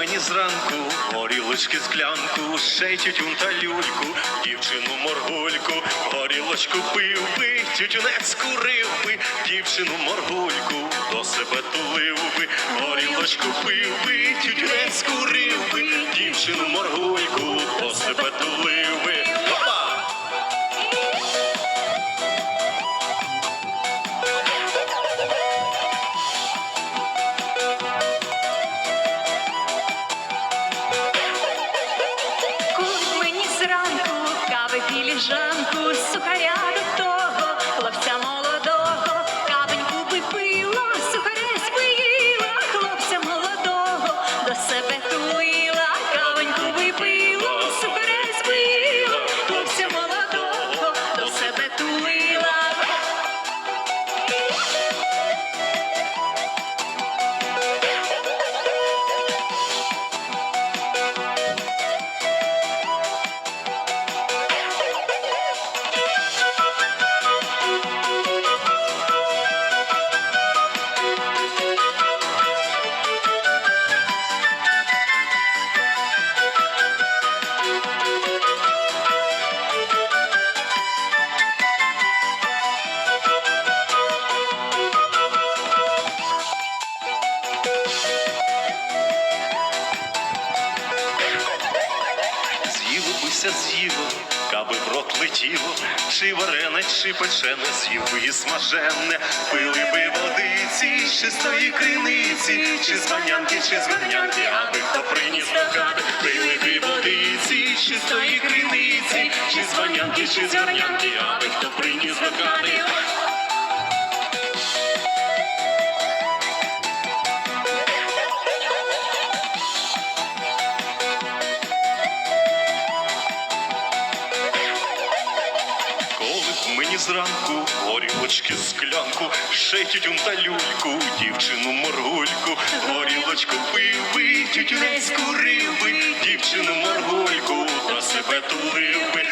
мені зранку, горілочки склянку, ще й тютюн та люльку, дівчину моргульку, горілочку пив би, тютюнець курив би, дівчину моргульку, до себе тулив би, горілочку пив би, тютюнець курив би, дівчину моргульку, до себе тулив би. Філіжанку, сухаря З'їло бися каби в летіло, чи варене, чи печене, з'їв би і смажене, пили би водиці, з чистої криниці, чи з банянки, чи з горнянки, аби хто приніс до пили би водиці, з чистої криниці, чи з банянки, чи з горнянки, аби хто приніс до. Зранку горілочки склянку, ще тютюн та люльку, дівчину моргульку, горілочку пиви, тютюнець курив би, дівчину моргульку, та себе тулив би,